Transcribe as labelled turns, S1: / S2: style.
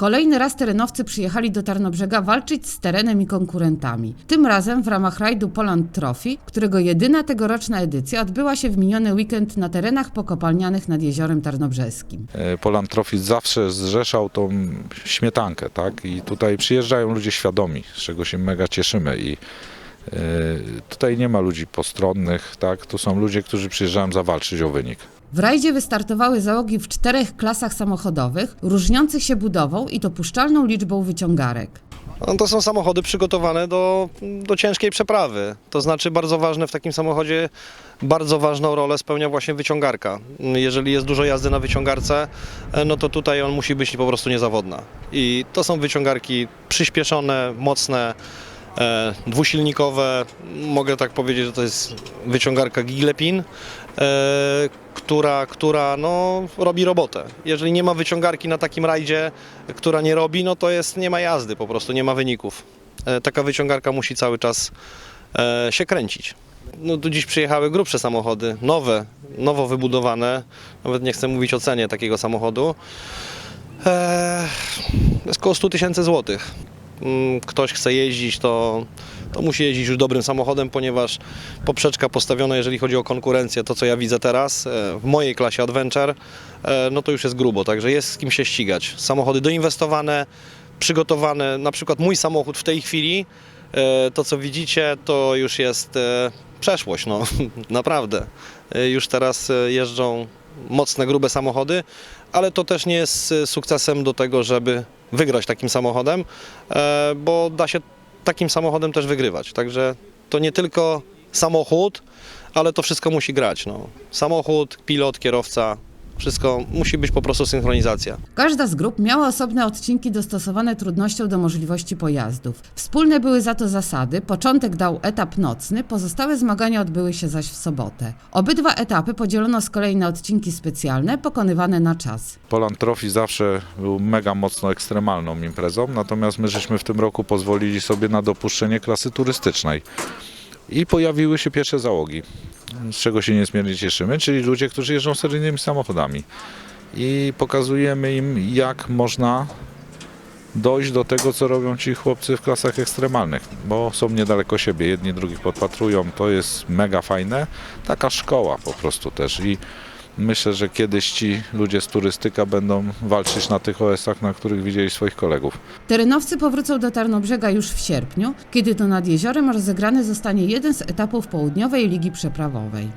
S1: Kolejny raz terenowcy przyjechali do Tarnobrzega walczyć z terenem i konkurentami. Tym razem w ramach rajdu Poland Trophy, którego jedyna tegoroczna edycja odbyła się w miniony weekend na terenach pokopalnianych nad Jeziorem Tarnobrzeskim.
S2: E, Poland Trophy zawsze zrzeszał tą śmietankę, tak? I tutaj przyjeżdżają ludzie świadomi, z czego się mega cieszymy i e, tutaj nie ma ludzi postronnych, tak? Tu są ludzie, którzy przyjeżdżają zawalczyć o wynik.
S1: W rajdzie wystartowały załogi w czterech klasach samochodowych, różniących się budową i dopuszczalną liczbą wyciągarek.
S3: No, to są samochody przygotowane do, do ciężkiej przeprawy. To znaczy bardzo ważne w takim samochodzie, bardzo ważną rolę spełnia właśnie wyciągarka. Jeżeli jest dużo jazdy na wyciągarce, e, no to tutaj on musi być po prostu niezawodna. I to są wyciągarki przyspieszone, mocne, e, dwusilnikowe. Mogę tak powiedzieć, że to jest wyciągarka Giglepin, e, która, która no, robi robotę. Jeżeli nie ma wyciągarki na takim rajdzie, która nie robi, no to jest, nie ma jazdy po prostu, nie ma wyników. E, taka wyciągarka musi cały czas e, się kręcić. No tu dziś przyjechały grubsze samochody, nowe, nowo wybudowane. Nawet nie chcę mówić o cenie takiego samochodu. E, to jest około 100 tysięcy złotych. Mm, Ktoś chce jeździć, to, to musi jeździć już dobrym samochodem, ponieważ poprzeczka postawiona, jeżeli chodzi o konkurencję, to co ja widzę teraz, e, w mojej klasie Adventure, e, no to już jest grubo, także jest z kim się ścigać. Samochody doinwestowane, przygotowane, na przykład mój samochód w tej chwili, e, to co widzicie, to już jest przeszłość, no naprawdę. Już teraz jeżdżą mocne, grube samochody, ale to też nie jest sukcesem do tego, żeby wygrać takim samochodem, e, bo da się takim samochodem też wygrywać. Także to nie tylko samochód, ale to wszystko musi grać. No. Samochód, pilot, kierowca, wszystko musi być po prostu synchronizacja.
S1: Każda z grup miała osobne odcinki dostosowane trudnością do możliwości pojazdów. Wspólne były za to zasady. Początek dał etap nocny, pozostałe zmagania odbyły się zaś w sobotę. Obydwa etapy podzielono z kolei na odcinki specjalne, pokonywane na czas.
S2: Poland Trophy zawsze był mega mocno ekstremalną imprezą, natomiast my żeśmy w tym roku pozwolili sobie na dopuszczenie klasy turystycznej. I pojawiły się pierwsze załogi, z czego się niezmiernie cieszymy, czyli ludzie, którzy jeżdżą seryjnymi samochodami. I pokazujemy im, jak można dojść do tego, co robią ci chłopcy w klasach ekstremalnych, bo są niedaleko siebie, jedni drugich podpatrują, to jest mega fajne. Taka szkoła po prostu też i myślę, że kiedyś ci ludzie z turystyka będą walczyć na tych OS-ach, na których widzieli swoich kolegów.
S1: Terenowcy powrócą do Tarnobrzega już w sierpniu, kiedy to nad jeziorem rozegrany zostanie jeden z etapów południowej ligi przeprawowej.